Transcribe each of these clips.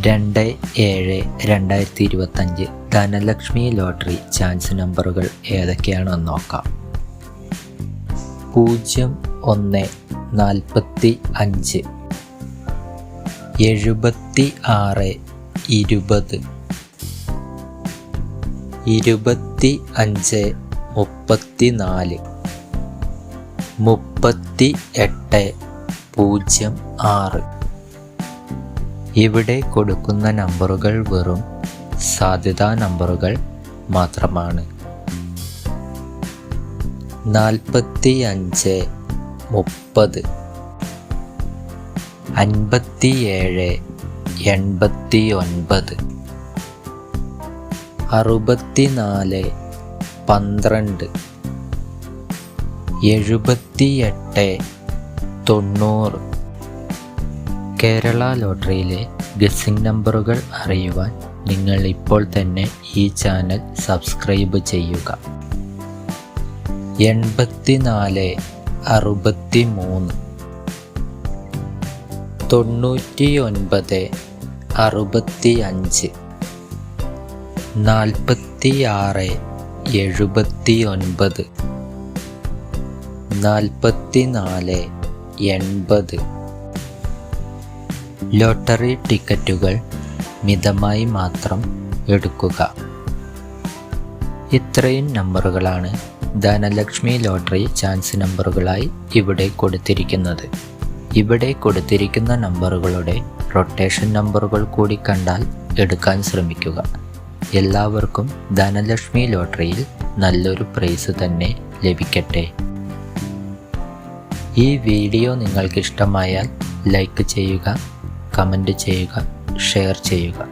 രണ്ട് ഏഴ് രണ്ടായിരത്തി ഇരുപത്തഞ്ച് ധനലക്ഷ്മി ലോട്ടറി ചാൻസ് നമ്പറുകൾ ഏതൊക്കെയാണെന്ന് നോക്കാം. പൂജ്യം ഒന്ന് നാൽപ്പത്തി അഞ്ച് എഴുപത്തി ആറ് ഇരുപത് ഇരുപത്തി അഞ്ച് മുപ്പത്തി നാല്. മുപ്പത്തി എട്ട് പൂജ്യം ആറ്. ഇവിടെ കൊടുക്കുന്ന നമ്പറുകൾ വെറും സാധ്യതാ നമ്പറുകൾ മാത്രമാണ്. നാൽപ്പത്തി അഞ്ച് മുപ്പത് അൻപത്തിയേഴ് എൺപത്തി ഒൻപത് അറുപത്തിനാല് പന്ത്രണ്ട് എഴുപത്തിയെട്ട് തൊണ്ണൂറ്. കേരള ലോട്ടറിയിലെ ഗസിംഗ് നമ്പറുകൾ അറിയുവാൻ നിങ്ങൾ ഇപ്പോൾ തന്നെ ഈ ചാനൽ സബ്സ്ക്രൈബ് ചെയ്യുക. എൺപത്തിനാല് അറുപത്തി മൂന്ന് തൊണ്ണൂറ്റി ഒൻപത് അറുപത്തി അഞ്ച് നാൽപ്പത്തി ആറ് എഴുപത്തി ഒൻപത് നാൽപ്പത്തി നാല് എൺപത്. ലോട്ടറി ടിക്കറ്റുകൾ മിതമായി മാത്രം എടുക്കുക. ഇത്രയും നമ്പറുകളാണ് ധനലക്ഷ്മി ലോട്ടറി ചാൻസ് നമ്പറുകളായി ഇവിടെ കൊടുത്തിരിക്കുന്നത്. ഇവിടെ കൊടുത്തിരിക്കുന്ന നമ്പറുകളുടെ റൊട്ടേഷൻ നമ്പറുകൾ കൂടി കണ്ടാൽ എടുക്കാൻ ശ്രമിക്കുക. എല്ലാവർക്കും ധനലക്ഷ്മി ലോട്ടറിയിൽ നല്ലൊരു പ്രൈസ് തന്നെ ലഭിക്കട്ടെ. ഈ വീഡിയോ നിങ്ങൾക്ക് ഇഷ്ടമായാൽ ലൈക്ക് ചെയ്യുക കമന്റ് ചെയ്യുക ഷെയർ ചെയ്യുക.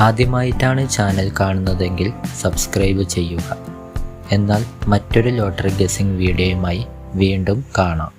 ആദ്യമായിട്ടാണ് ചാനൽ കാണുന്നതെങ്കിൽ സബ്സ്ക്രൈബ് ചെയ്യുക. എന്നാൽ മറ്റൊരു ലോട്ടറി ഗസിംഗ് വീഡിയോയുമായി വീണ്ടും കാണാം.